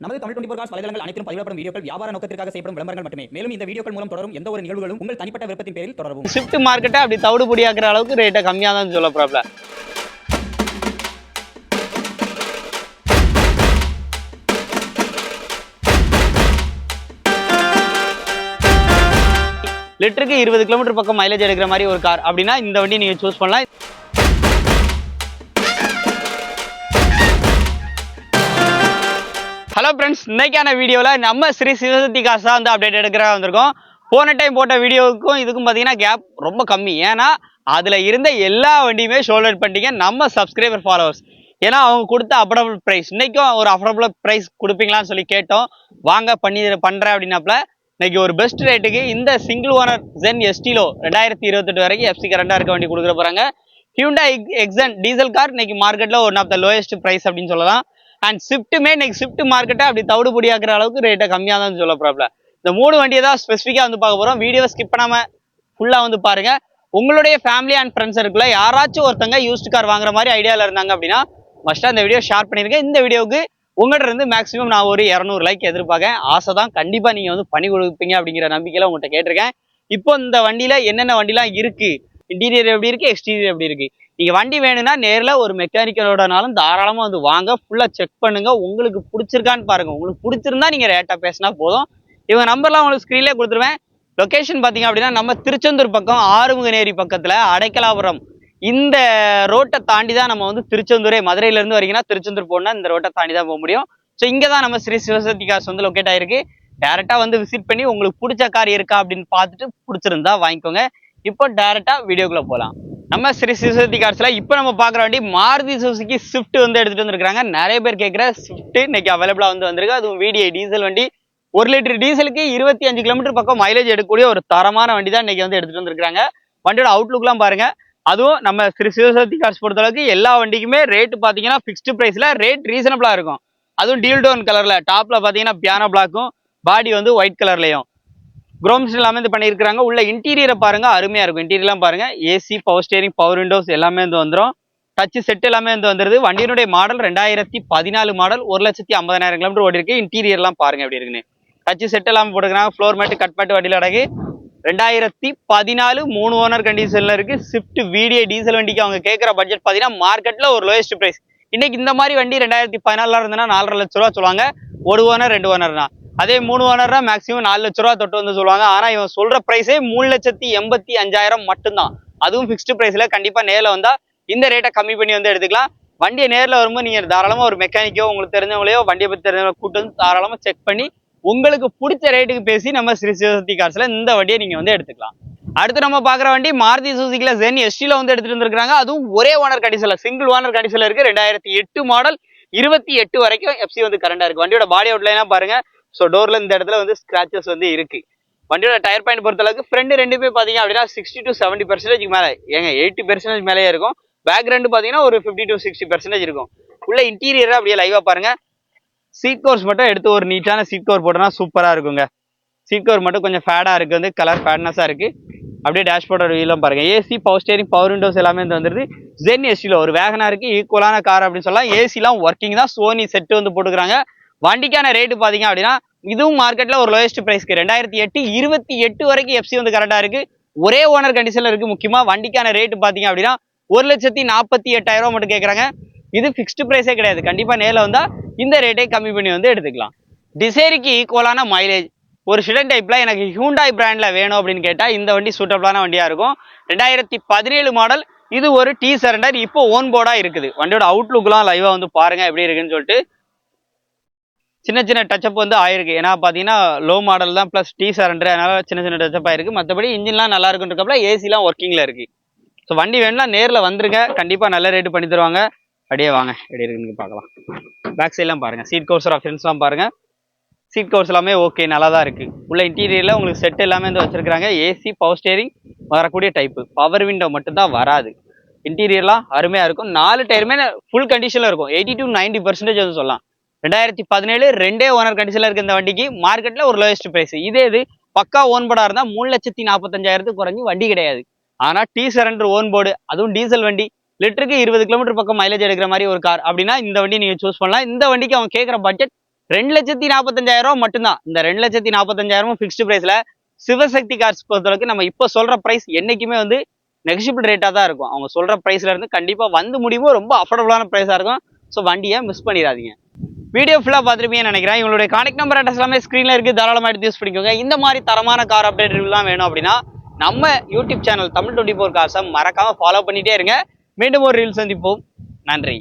நமது Tamil twenty cos வலைதளங்கள் அனைத்தும் பதிவிடப்படும் வீடியோக்கள் வியாபார நோக்கத்திற்காக செய்யப்படும் விளம்பரங்கள் மட்டுமே. மேலும் இந்த வீடியோக்கள் மூலம் தொடரும் எந்த ஒரு நிகழ்வுகளும் உங்கள் தனிப்பட்ட விருப்பத்தின் பேரில் தொடரும் ஷிஃப்ட் மார்க்கெட்டை அப்படி தவிடு பொடியாக்குற அளவுக்கு ரேட்டை கம்மியாக தான் சொல்ல ப்ராப்ளம் லிட்டருக்கு இருபது கிலோமீட்டர் பக்கம் மைலேஜ் எடுக்கிற மாதிரி ஒரு கார் அப்படின்னா இந்த வண்டி நீங்கள் சூஸ் பண்ணலாம். ஹலோ ஃப்ரெண்ட்ஸ் இன்னைக்கான வீடியோவில் நம்ம ஸ்ரீ சிவசக்தி காசு தான் வந்து அப்டேட் எடுக்கிற வந்திருக்கோம். போன டைம் போட்ட வீடியோவுக்கும் இதுக்கும் பார்த்தீங்கன்னா கேப் ரொம்ப கம்மி. ஏன்னா அதில் இருந்த எல்லா வண்டியுமே ஷோல்டர் பண்ணிட்டீங்க. நம்ம சப்ஸ்கிரைபர் ஃபாலோவர்ஸ் ஏன்னா அவங்க கொடுத்த அஃபோர்டபுள் ப்ரைஸ் இன்றைக்கும் ஒரு அஃபோர்டபுள் ப்ரைஸ் கொடுப்பீங்களான்னு சொல்லி கேட்டோம். வாங்க பண்ணி பண்ணுறேன் அப்படின்னாப்புல இன்றைக்கி ஒரு பெஸ்ட் ரேட்டுக்கு இந்த சிங்கிள் ஓனர் ஜென் எஸ்டிலோ ரெண்டாயிரத்தி இருபத்தெட்டு வரைக்கும் எஃப்சி கரண்டாக இருக்க வண்டி கொடுக்குற போகிறாங்க ஹியூண்டா எக்ஸன் டீசல் கார் இன்றைக்கி மார்க்கெட்டில் one of the lowest price அப்படின்னு சொல்லலாம். அண்ட் ஸ்விஃப்ட்டுமே இன்னைக்கு ஸ்விஃப்ட் மார்க்கெட்டை அப்படி தவிடு பொடியாக்குற அளவுக்கு ரேட்டை கம்மியாக தான் சொல்ல ப்ராப்ளம் இந்த மூணு வண்டியை தான் ஸ்பெசிஃபிக்காக வந்து பார்க்க போகிறோம் வீடியோவை ஸ்கிப் பண்ணாமல் ஃபுல்லாக வந்து பாருங்கள் உங்களுடைய ஃபேமிலி அண்ட் ஃப்ரெண்ட்ஸ் இருக்குல்ல யாராச்சும் ஒருத்தங்க யூஸ்டு கார் வாங்குற மாதிரி ஐடியாவில் இருந்தாங்க அப்படின்னா ஃபஸ்ட்டாக இந்த வீடியோ ஷேர் பண்ணியிருக்கேன் இந்த வீடியோவுக்கு உங்கள்கிட்ட இருந்து மேக்ஸிமம் நான் ஒரு இரநூறு லைக் எதிர்பார்க்கேன். ஆசை தான் கண்டிப்பாக நீங்கள் வந்து பண்ணி கொடுப்பீங்க அப்படிங்கிற நம்பிக்கையில் உங்கள்கிட்ட கேட்டிருக்கேன். இப்போ இந்த வண்டியில் என்னென்ன வண்டிலாம் இருக்குது இன்டீரியர் எப்படி இருக்குது எக்ஸ்டீரியர் எப்படி இருக்குது நீங்கள் வண்டி வேணும்னா நேரில் ஒரு மெக்கானிக்கலோடனாலும் தாராளமாக வந்து வாங்க. ஃபுல்லாக செக் பண்ணுங்கள் உங்களுக்கு பிடிச்சிருக்கான்னு பாருங்கள் உங்களுக்கு பிடிச்சிருந்தா நீங்கள் ரேட்டாக பேசினா போதும். இவங்க நம்பர்லாம் உங்களுக்கு ஸ்க்ரீன்லேயே கொடுத்துருவேன். லொக்கேஷன் பார்த்தீங்க அப்படின்னா நம்ம திருச்செந்தூர் பக்கம் ஆறுமுகநேரி பக்கத்தில் அடைக்கலாபுரம். இந்த ரோட்டை தாண்டி தான் நம்ம வந்து திருச்செந்தூரே மதுரையிலேருந்து வரீங்கன்னா திருச்செந்தூர் போனால் இந்த ரோட்டை தாண்டி தான் போக முடியும். ஸோ இங்கே தான் நம்ம ஸ்ரீ சிவசக்தி கார்ஸ் வந்து லொக்கேட் ஆகிருக்கு டேரெக்டாக வந்து விசிட் பண்ணி உங்களுக்கு பிடிச்ச கார் இருக்கா அப்படின்னு பார்த்துட்டு பிடிச்சிருந்தா வாங்கிக்கோங்க. இப்போ டேரெக்டாக வீடியோக்குள்ளே போகலாம். நம்ம ஸ்ரீ சிவசக்தி கார்ஸில் இப்போ நம்ம பார்க்குற வண்டி மாருதி சுசுக்கி ஸ்விஃப்ட் வந்து எடுத்துகிட்டு வந்திருக்காங்க நிறைய பேர் கேட்குற ஸ்விஃப்ட் இன்னைக்கு அவைலபிளாக வந்து வந்திருக்கு. அதுவும் வீடியோ டீசல் வண்டி. ஒரு லிட்டர் டீசலுக்கு இருபத்தி அஞ்சு கிலோமீட்டர் பக்கம் மைலேஜ் எடுக்கக்கூடிய ஒரு தரமான வண்டி தான் இன்னைக்கு வந்து எடுத்துட்டு வந்திருக்காங்க வண்டியோட அவுட்லுக்லாம் பாருங்க. அதுவும் நம்ம ஸ்ரீ சிவசக்தி கார்ஸ் பொறுத்தளவுக்கு எல்லா வண்டிக்குமே ரேட் பார்த்தீங்கன்னா ஃபிக்ஸ்டு ப்ரைஸில் ரேட் ரீசனபிளாக இருக்கும். அதுவும் டீல் டோன் கலரில் டாப்பில் பார்த்தீங்கன்னா பியானோ பிளாக்கும் பாடி வந்து ஒயிட் கலர்லையும் குரோம்ஸ் அமைந்து பண்ணியிருக்கிறாங்க. பண்ணியிருக்காங்க உள்ள இன்டீரியரை பாருங்க அருமையா இருக்கும். இன்டீரியர்லாம் பாருங்க. AC power steering power windows எல்லாமே வந்து வந்துடும் டச் செட் எல்லாமே வந்து வந்துருது. வண்டியினுடைய மாடல் ரெண்டாயிரத்தி பதினாலு மாடல் ஒரு லட்சத்தி ஐம்பதாயிரம் கிலோமீட்டர் ஓடி இருக்கு இன்டீரியர்லாம் பாருங்க எப்படி இருக்குன்னு. டச் செட் எல்லாமே போட்டுக்கிறாங்க ஃப்ளோர் மேட்டு கட் மேட்டு வண்டியில் அடகு. ரெண்டாயிரத்தி பதினாலு மூணு ஓனர் கண்டிஷன்ல இருக்கு. ஸ்விஃப்ட் வீடியோ டீசல் வண்டிக்கு அவங்க கேட்குற பட்ஜெட் பார்த்தீங்கன்னா மார்க்கெட்ல ஒரு லோயஸ்ட் பிரைஸ் இன்னைக்கு இந்த மாதிரி வண்டி ரெண்டாயிரத்தி பதினாலில் இருந்ததுன்னா நாலரை லட்ச ரூபா சொல்லுவாங்க. ஒரு ஓனர் ரெண்டு ஓனர் தான். அதே மூணு ஓனர்னா மேக்ஸிமம் நாலு லட்ச ரூபா தொட்டு வந்து சொல்லுவாங்க. ஆனா இவன் சொல்ற பிரைஸே மூணு லட்சத்தி எண்பத்தி அஞ்சாயிரம் மட்டும்தான். அதுவும் ஃபிக்ஸ்டு பிரைஸ்ல கண்டிப்பா நேரில் வந்தா இந்த ரேட்டை கம்மி பண்ணி வந்து எடுத்துக்கலாம். வண்டியை நேரில் வரும்போது நீங்க தாராளமா ஒரு மெக்கானிக்கோ உங்களுக்கு தெரிஞ்சவங்களையோ வண்டியை பத்தி தெரிஞ்சவங்க கூட்டு வந்து தாராளமா செக் பண்ணி உங்களுக்கு பிடிச்ச ரேட்டுக்கு பேசி நம்ம ஸ்ரீ சிவசக்தி கார்ஸ்ல இந்த வண்டியை நீங்க வந்து எடுத்துக்கலாம். அடுத்து நம்ம பாக்குற வண்டி மாருதி சுசுக்கில ஜென் எஸ்டில வந்து எடுத்துட்டு வந்திருக்காங்க அதுவும் ஒரே ஓனர் கண்டிஷன்ல சிங்கிள் ஓனர் கண்டிஷன்ல இருக்கு. ரெண்டாயிரத்தி எட்டு மாடல் இருபத்தி எட்டு வரைக்கும் எஃப்சி வந்து கரண்டா இருக்கு. வண்டியோட பாடி அவுட்லைனா பாருங்க. ஸோ டோரில் இந்த இடத்துல வந்து ஸ்க்ராச்சஸ் வந்து இருக்கு. வண்டியோட டயர் பாயிண்ட் பொறுத்த அளவுக்கு ஃப்ரண்ட் ரெண்டுமே பார்த்தீங்க அப்படின்னா சிக்ஸ்டி டு செவன்ட்டி பர்சன்டேஜ் மேலே. ஏங்க எயிட்டி பர்சன்டேஜ் மேலேயே இருக்கும். பேக் ரெண்டு பார்த்தீங்கன்னா ஒரு ஃபிஃப்டி டு சிக்ஸ்டி பர்சன்டேஜ் இருக்கும். உள்ள இன்டீரியராக அப்படியே லைவாக பாருங்கள் சீட் கோர்ஸ் மட்டும் எடுத்து ஒரு நீட்டான சீட் கோர் போட்டோம்னா சூப்பராக இருக்குங்க. சீட் கோர் மட்டும் கொஞ்சம் ஃபேடாக இருக்குது வந்து கலர் ஃபேட்னஸாக இருக்குது அப்படியே டேஷ்போர்டோட வீலாம் பாருங்க. AC power steering power windows எல்லாமே வந்து வந்துருது. ஜென் ஏசியில் ஒரு வேகனாக இருக்குது ஈக்குவலான கார் அப்படின்னு சொல்லலாம். ஏசிலாம் ஒர்க்கிங் தான். சோனி செட்டு வந்து போட்டுக்கிறாங்க. வண்டிக்கான ரேட்டு பார்த்தீங்க அப்படின்னா இதுவும் மார்க்கெட்ல ஒரு லோயஸ்ட் ப்ரைஸ்க்கு ரெண்டாயிரத்தி எட்டு இருபத்தி எட்டு வரைக்கும் எஃப்சி வந்து கரெக்டாக இருக்கு. ஒரே ஓனர் கண்டிஷன்ல இருக்கு. முக்கியமாக வண்டிக்கான ரேட்டு பார்த்தீங்க அப்படின்னா ஒரு லட்சத்தி நாற்பத்தி எட்டாயிரம் ரூபாய் மட்டும் கேட்குறாங்க இது ஃபிக்ஸ்டு ப்ரைஸே கிடையாது. கண்டிப்பாக நேரில் வந்தால் இந்த ரேட்டே கம்மி பண்ணி வந்து எடுத்துக்கலாம். டிசைருக்கு ஈக்குவலான மைலேஜ் ஒரு ஸ்டூடெண்ட் டைப்ல எனக்கு ஹூண்டாய் பிராண்டில் வேணும் அப்படின்னு கேட்டால் இந்த வண்டி சூட்டபிளான வண்டியாக இருக்கும். ரெண்டாயிரத்தி பதினேழு மாடல் இது ஒரு டி சரண்டர் இப்போ ஓன் போர்டாக இருக்குது. வண்டியோட அவுட்லுக்லாம் லைவாக வந்து பாருங்கள் எப்படி இருக்குன்னு சொல்லிட்டு சின்ன சின்ன டச்சப் வந்து ஆயிருக்கு. ஏன்னா பார்த்தீங்கன்னா லோ மாடல் தான் ப்ளஸ் டி சரண்டர் அதனால சின்ன சின்ன டச்சப் ஆயிருக்கு. மற்றபடி இன்ஜின்லாம் நல்லா இருக்குன்றப்பல ஏசிலாம் ஒர்க்கிங்கில் இருக்கு. ஸோ வண்டி வேணும்னா நேரில் வந்துருங்க. கண்டிப்பாக நல்ல ரேட்டு பண்ணி தருவாங்க. அப்படியே வாங்க. எப்படி இருக்குன்னு பார்க்கலாம். பேக் சைட்லாம் பாருங்க. சீட் கவர்ஸ் ஆப்ஷன்ஸ்லாம் பாருங்க. சீட் கவர்ஸ் எல்லாமே ஓகே நல்லா தான் இருக்கு. உள்ள இன்டீரியரில் உங்களுக்கு செட் எல்லாமே வந்து வச்சுருக்காங்க ஏசி பவர் ஸ்டேரிங் வரக்கூடிய டைப்பு பவர் விண்டோ மட்டும்தான் வராது. இன்டீரியர்லாம் அருமையா இருக்கும். நாலு டயருமே ஃபுல் கண்டிஷனில் இருக்கும். எயிட்டி டு நைன்ட்டி பர்சன்டேஜ் வந்து சொல்லலாம். ரெண்டாயிரத்தி பதினேழு ரெண்டே ஓனர் கண்டிஷனில் இருக்க இந்த வண்டிக்கு மார்க்கெட்டில் ஒரு லோயஸ்ட் ப்ரைஸ் இதே இது பக்கா ஓன் போர்டாக இருந்தால் மூணு லட்சத்தி நாற்பத்தஞ்சாயிரத்துக்கு குறைஞ்சி வண்டி கிடையாது. ஆனால் டி சரண்டர் ஓன் போர்டு அதுவும் டீசல் வண்டி லிட்டருக்கு இருபது கிலோமீட்டர் பக்கம் மைலேஜ் எடுக்கிற மாதிரி ஒரு கார் அப்படின்னா இந்த வண்டி நீங்கள் சூஸ் பண்ணலாம். இந்த வண்டிக்கு அவங்க கேட்குற பட்ஜெட் ரெண்டு லட்சத்தி நாற்பத்தஞ்சாயிரம் ரூபா மட்டும்தான். இந்த ரெண்டு லட்சத்தி நாற்பத்தஞ்சாயிரமும் ஃபிக்ஸ்டு ப்ரைஸில் சிவசக்தி கார்ஸ் பொறுத்தளவுக்கு நம்ம இப்போ சொல்ற பிரைஸ் என்னைக்குமே வந்து நெகசிபிள் ரேட்டாக தான் இருக்கும். அவங்க சொல்ற பிரைஸ்ல இருந்து கண்டிப்பா வந்து முடியுமோ ரொம்ப அஃபோர்டபுளான ப்ரைஸாக இருக்கும். ஸோ வண்டியை மிஸ் பண்ணிடாதீங்க. வீடியோ ஃபுல்லாக பார்த்துருப்பீங்கன்னு நினைக்கிறேன். இவங்களுடைய கான்டாக்ட் நம்பர் அட்ரஸ் எல்லாமே ஸ்க்ரீனில் இருக்குது தாராளமாக எடுத்து யூஸ் பண்ணிக்கோங்க. இந்த மாதிரி தரமான கார் அப்டேட் ரிவ்யூலாம் வேணும் அப்படின்னா நம்ம YouTube channel Tamil twenty four காசை மறக்காமல் ஃபாலோ பண்ணிட்டே இருங்க. மீண்டும் ஒரு ரீல் சந்திப்போம். நன்றி.